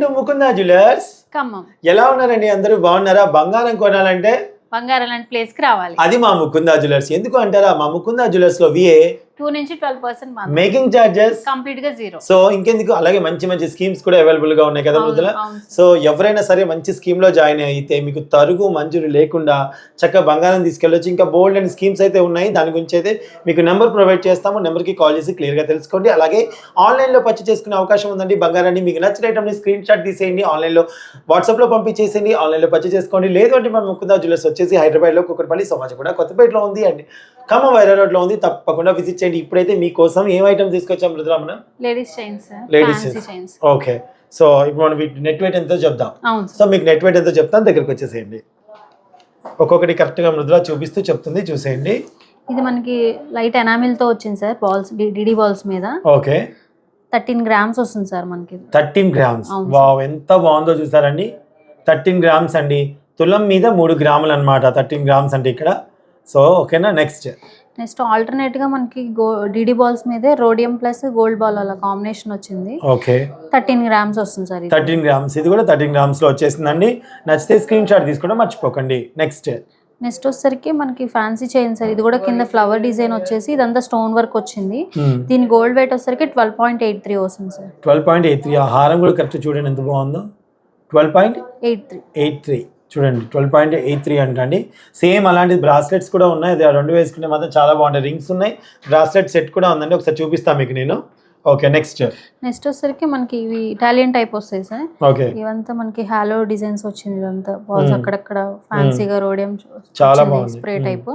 Mukunda jewellers? Khammam. ఎలా ఉన్నారండి అందరూ? బాగున్నారా? బంగారం కొనాలంటే? బంగారం లాంటి ప్లేస్కి రావాలి. అది మా ముకుందా జ్యువెలర్స్. ఎందుకు అంటారా? మా ముకుందా జ్యువెలర్స్లో విఏ టూ నుంచి ట్వెల్వ్ పర్సెంట్ మేకింగ్ చార్జెస్ కంప్లీట్గా జీరో సో ఇంకెందుకు? అలాగే మంచి మంచి స్కీమ్స్ కూడా అవైలబుల్గా ఉన్నాయి కదా అవును సో ఎవరైనా సరే మంచి స్కీమ్లో జాయిన్ అయితే మీకు తరుగు మంజూరు లేకుండా చక్కగా బంగారం తీసుకెళ్ళొచ్చు. ఇంకా బోల్డ్ అండ్ స్కీమ్స్ అయితే ఉన్నాయి. దాని గురించి అయితే మీకు నెంబర్ ప్రొవైడ్ చేస్తాము. నెంబర్కి కాల్ చేసి క్లియర్గా తెలుసుకోండి. అలాగే ఆన్లైన్లో పర్చేస్ చేసుకునే అవకాశం ఉందండి. బంగారాన్ని మీకు నచ్చిన ఐటమ్ని స్క్రీన్ షాట్ తీసేయండి. ఆన్లైన్లో వాట్సాప్లో పంపించేసేయండి. ఆన్లైన్లో పర్చేస్ చేసుకోండి. లేదు అంటే మన ముకుందా జ్యువెలర్స్ వచ్చేసి హైదరాబాద్లో కుక్కడపల్లి సమాజ్ కూడా కొత్తపేటలో ఉంది అండి. ఖమ్మం వైరా రోడ్లో ఉంది తప్పకుండా విజిట్ చేయండి. ఇప్పుడైతే మీకోసం ఏం ఐటమ్ తీసుకొచ్చాం మనం ladies chains chains. Chains okay so ఇప్పుడు మనం నెట్ వెయిట్ ఎంతో చెప్దాం. సో మీకు నెట్ వెయిట్ ఎంతో చెప్తాను దగ్గరికి వచ్చేసేయండి. ఒక్కొక్కటి కరెక్ట్గా మృదులా చూపిస్తూ చెప్తుంది చూసేయండి. ఇది మనకి లైట్ ఎనామిల్తో వచ్చింది సార్ బాల్స్ డిడి బాల్స్ మీద. ఓకే థర్టీన్ గ్రామ్స్ వస్తుంది సార్ మనకి. Thirteen grams. వావ్ ఎంత బాగుందో చూసారండి. థర్టీన్ గ్రామ్స్ అండి. తులం మీద మూడు గ్రాములు అనమాట థర్టీన్ గ్రామ్స్ అంటే ఇక్కడ. సో ఓకేనా నెక్స్ట్. నెక్స్ట్ ఆల్టర్నేట్గా మనకి గో డిడి బాల్స్ మీదే రోడియం ప్లస్ గోల్డ్ బాల్ అలా కాంబినేషన్ వచ్చింది. ఓకే. థర్టీన్ గ్రామ్స్ వస్తుంది సార్ థర్టీన్ గ్రామ్స్ ఇది కూడా థర్టీన్ గ్రామ్స్లో వచ్చేసిందండి. నచ్చితే స్క్రీన్ షాట్ తీసుకోవడం మర్చిపోకండి. నెక్స్ట్. నెక్స్ట్ వచ్చేసరికి మనకి ఫ్యాన్సీ చైన్ సార్. ఇది కూడా కింద ఫ్లవర్ డిజైన్ వచ్చేసి ఇదంతా స్టోన్ వర్క్ వచ్చింది. దీని గోల్డ్ వెయిట్ వచ్చేసరికి ట్వెల్వ్ పాయింట్ ఎయిట్ త్రీ వస్తుంది sir. Twelve point eight three ఆ హారం కూడా కరెక్ట్ చూడండి ఎంత బాగుందో. Twelve point eight three eight three చూడండి ట్వెల్వ్ పాయింట్ ఎయిట్ త్రీ అంటండి. సేమ్ అలాంటి బ్రాస్లెట్స్ కూడా ఉన్నాయి. అది రెండు వేసుకుంటే మాత్రం చాలా బాగుంటాయి. రింగ్స్ ఉన్నాయి. బ్రాస్లెట్ సెట్ కూడా ఉందండి. ఒకసారి చూపిస్తాను మీకు నేను. ఓకే నెక్స్ట్ నెక్స్ట్ వచ్చేసరికి మనకి ఇవి ఇటాలియన్ టైప్ వస్తాయి సార్. ఓకే ఇవంతా మనకి హాలో డిజైన్స్ వచ్చింది ఇదంతా బాల్స్ Hmm. అక్కడక్కడ ఫ్యాన్సీగా రోడియం చాలా బాగుంది. Hmm. స్ప్రే టైప్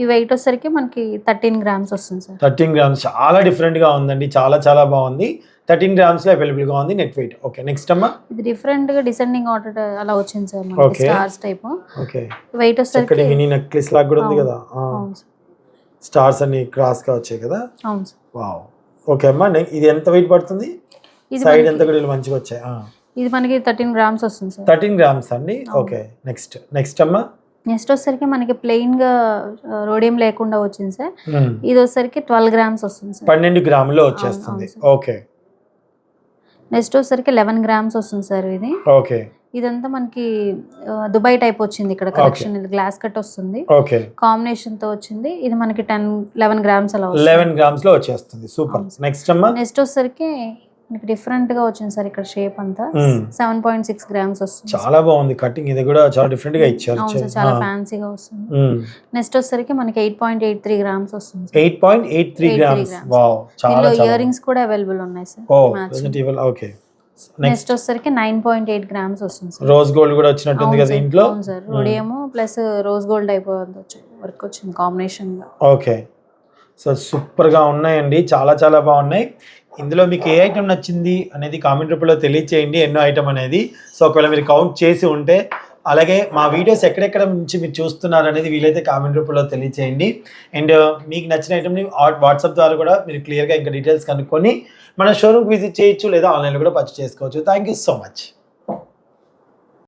ఈ వెయిట్ వచ్చేసరికి మనకి థర్టీన్ గ్రామ్స్ వస్తుంది సార్. థర్టీన్ గ్రామ్స్ చాలా డిఫరెంట్గా ఉందండి. చాలా చాలా బాగుంది. థర్టీన్ గ్రామ్స్లో అవైలబుల్గా ఉంది నెట్ వెయిట్ ఓకే నెక్స్ట్ అమ్మా. ఇది డిఫరెంట్గా డిసెండింగ్ ఆర్డర్ అలా వచ్చింది సార్ మనకి. స్టార్స్ టైప్ ఓకే వెయిట్ వచ్చేసరికి మినీ నెక్లెస్ లాగా కూడా ఉంది. కదా. స్టార్స్ అన్ని క్రాస్గా వచ్చాయి కదా. అవును సార్. వావ్ ఓకే అమ్మా ఇది ఎంత వెయిట్ పడుతుంది? ఇది సైడ్ ఎంత కూడా మంచిగా వచ్చాయి. ఇది మనకి థర్టీన్ గ్రామ్స్ వస్తుంది సార్. థర్టీన్ గ్రామ్స్ అండి. ఓకే నెక్స్ట్ నెక్స్ట్ అమ్మా. నెక్స్ట్ వచ్చేసరికి మనకి ప్లెయిన్గా రోడియం లేకుండా వచ్చింది సార్. మ్మ్. ఇది వచ్చేసరికి ట్వెల్వ్ గ్రామ్స్ వస్తుంది సార్. పన్నెండు గ్రాములో వచ్చేస్తుంది. ఓకే. నెక్స్ట్ వచ్చేసరికి లెవెన్ గ్రామ్స్ వస్తుంది సార్ ఇది. ఓకే. ఇదంతా మనకి దుబాయ్ టైప్ వచ్చింది ఇక్కడ కలెక్షన్. ఇది గ్లాస్ కట్ వస్తుంది. ఓకే. కాంబినేషన్తో వచ్చింది. ఇది మనకి టెన్ లెవెన్ గ్రామ్స్ అలా లెవెన్ గ్రామ్స్లో వచ్చేస్తుంది. సూపర్. నెక్స్ట్ అమ్మా? నెక్స్ట్ వచ్చేసరికి మనకి డిఫరెంట్గా వచ్చింది సార్ ఇక్కడ షేప్ అంతా. సెవెన్ పాయింట్ సిక్స్ గ్రామ్స్ వస్తుంది చాలా బాగుంది. కటింగ్ ఇది కూడా చాలా డిఫరెంట్గా ఇచ్చారు. చాలా ఫ్యాన్సీగా వస్తుంది. నెక్స్ట్ వచ్చేసరికి మనకి eight point eight three grams వస్తుంది. Eight point eight three 83 grams. Wow చాలా ఇయర్ రింగ్స్ కూడా అవైలబుల్ ఉన్నాయి సార్. ఓకే నెక్స్ట్ వచ్చేసరికి నైన్ పాయింట్ ఎయిట్ గ్రామ్స్ వస్తుంది సార్. రోజ్ గోల్డ్ కూడా వచ్చినట్టుంది కదా ఇంట్లో? అవును sir. Rhodium plus rose gold అయిపోతుంది వర్క్ వచ్చింది కాంబినేషన్గా. ఓకే సో సూపర్గా ఉన్నాయండి. చాలా చాలా బాగున్నాయి. ఇందులో మీకు ఏ ఐటమ్ నచ్చింది అనేది కామెంట్ రూపంలో తెలియచేయండి. ఎన్నో ఐటమ్ అనేది. సో ఒకవేళ మీరు కౌంట్ చేసి ఉంటే అలాగే మా వీడియోస్ ఎక్కడెక్కడ నుంచి మీరు చూస్తున్నారు అనేది వీలైతే కామెంట్ రూపంలో తెలియచేయండి. అండ్ uh, మీకు నచ్చిన ఐటమ్ని వాట్సాప్ ద్వారా కూడా మీరు క్లియర్గా ఇంకా డీటెయిల్స్ కనుక్కొని మన షోరూమ్కి విజిట్ చేయొచ్చు లేదా ఆన్లైన్లో కూడా పర్చేస్ చేసుకోవచ్చు. Thank you so much